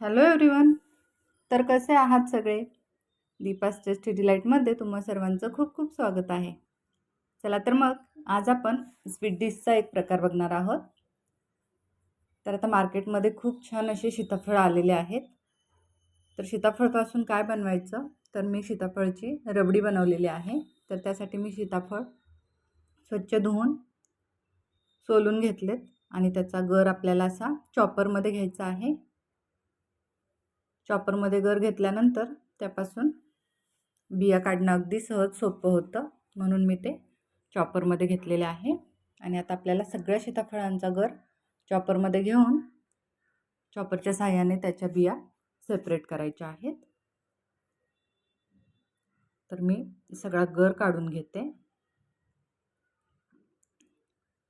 Hello everyone तर कसे आहात सगळे? दीपास टेस्टी डिलाईटमध्ये तुम्हा सर्वांचं खूप खूप स्वागत आहे. चला तर मग आज आपण स्वीट डिशचा एक प्रकार बघणार आहोत. तर आता मार्केटमध्ये खूप छान असे सीताफळ आलेले आहेत. तर सीताफळपासून काय बनवायचं? तर मी सीताफळची रबडी बनवलेली आहे. तर त्यासाठी मी सीताफळ स्वच्छ धुवून सोलून घेतलेत आणि त्याचा गर आपल्याला असा चॉपरमध्ये घ्यायचा आहे. चॉपरमध्ये गर घेतल्यानंतर त्यापासून बिया काढणं अगदी सहज सोपं होतं. म्हणून मी ते चॉपरमध्ये घेतलेले आहे. आणि आता आपल्याला सगळ्या सीताफळांचा गर चॉपरमध्ये घेऊन चॉपरच्या साह्याने त्याच्या बिया सेपरेट करायच्या आहेत. तर मी सगळा गर काढून घेते.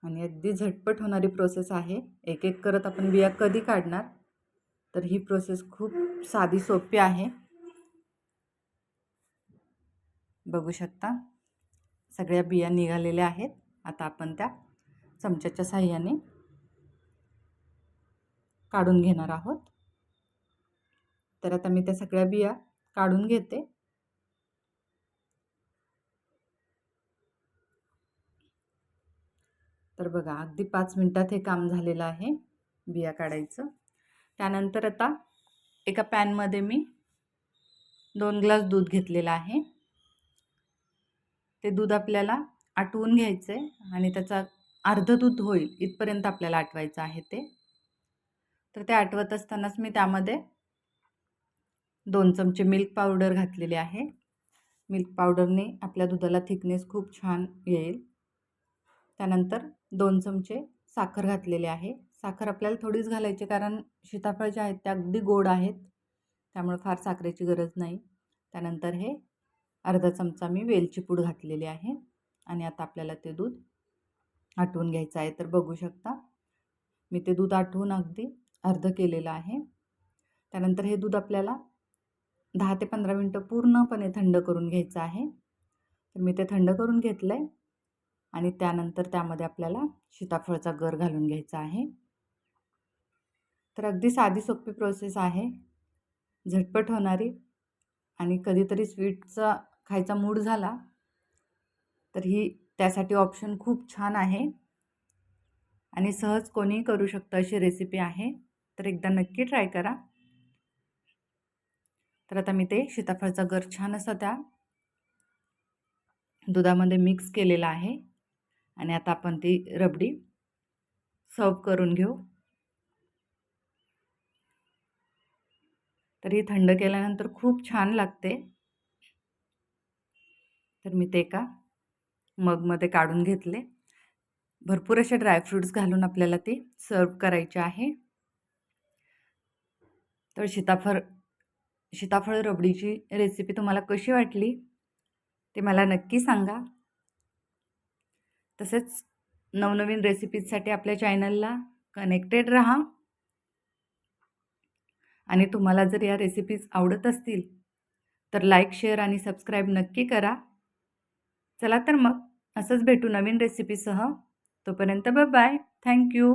आणि अगदी झटपट होणारी प्रोसेस आहे. एक एक करत आपण बिया कधी काढणार? तर ही प्रोसेस खूप साधी सोपी आहे. बघू शकता. सगळ्या बिया निघालेल्या आहेत. आता आपण त्या चमच्याच्या साह्याने काढून घेणार आहोत. तर आता मी त्या सगळ्या बिया काढून घेते. तर बघा अगदी पाच मिनटात हे काम झालेलं आहे बिया काढायचं. त्यानंतर आता एका पॅनमध्ये मी दोन ग्लास दूध घेतलेलं आहे. ते दूध आपल्याला आटवून घ्यायचं आहे आणि त्याचा अर्ध दूध होईल इथपर्यंत आपल्याला आटवायचं आहे ते. तर ते आटवत असतानाच मी त्यामध्ये दोन चमचे मिल्क पावडर घातलेले आहे. मिल्क पावडरने आपल्या दुधाला थिकनेस खूप छान येईल. त्यानंतर दोन चमचे साखर घातलेले आहे. साखर आपल्याला थोडीच घालायची कारण सीताफळ जे आहेत ते अगदी गोड आहेत. त्यामुळे फार साखरेची गरज नाही. त्यानंतर हे अर्धा चमचा मी वेलची पूड घातलेली आहे आणि आता आपल्याला ते दूध आटवून घ्यायचं आहे. तर बघू शकता मी ते दूध आटवून अगदी अर्ध केलेलं आहे. त्यानंतर हे दूध आपल्याला दहा ते पंधरा मिनटं पूर्णपणे थंड करून घ्यायचं आहे. तर मी ते थंड करून घेतलं आहे आणि त्यानंतर त्यामध्ये आपल्याला सीताफळचा गर घालून घ्यायचा आहे. तर अगदी साधी सोपी प्रोसेस आहे. झटपट होणारी आणि कधीतरी स्वीटचा खायचा मूड झाला तर ही त्यासाठी ऑप्शन खूप छान आहे. आणि सहज कोणीही करू शकतं अशी रेसिपी आहे. तर एकदा नक्की ट्राय करा. तर आता मी ते सीताफळचा गर छान असा त्या दुधामध्ये मिक्स केलेला आहे. आणि आता आपण ती रबडी सर्व करून घेऊ. तर ही थंड केल्यानंतर खूप छान लागते. तर मी ते का मगमध्ये काढून घेतले. भरपूर असे ड्रायफ्रूट्स घालून आपल्याला ते सर्व करायचे आहे. तर सीताफळ सीताफळ रबडीची रेसिपी तुम्हाला कशी वाटली ते मला नक्की सांगा. तसेच नवनवीन रेसिपीजसाठी आपल्या चॅनलला कनेक्टेड राहा. आणि तुम्हाला जर या रेसिपीज आवडत असतील तर लाईक शेअर आणि सबस्क्राईब नक्की करा. चला तर मग असंच भेटू नवीन रेसिपीसह तोपर्यंत बाय थँक्यू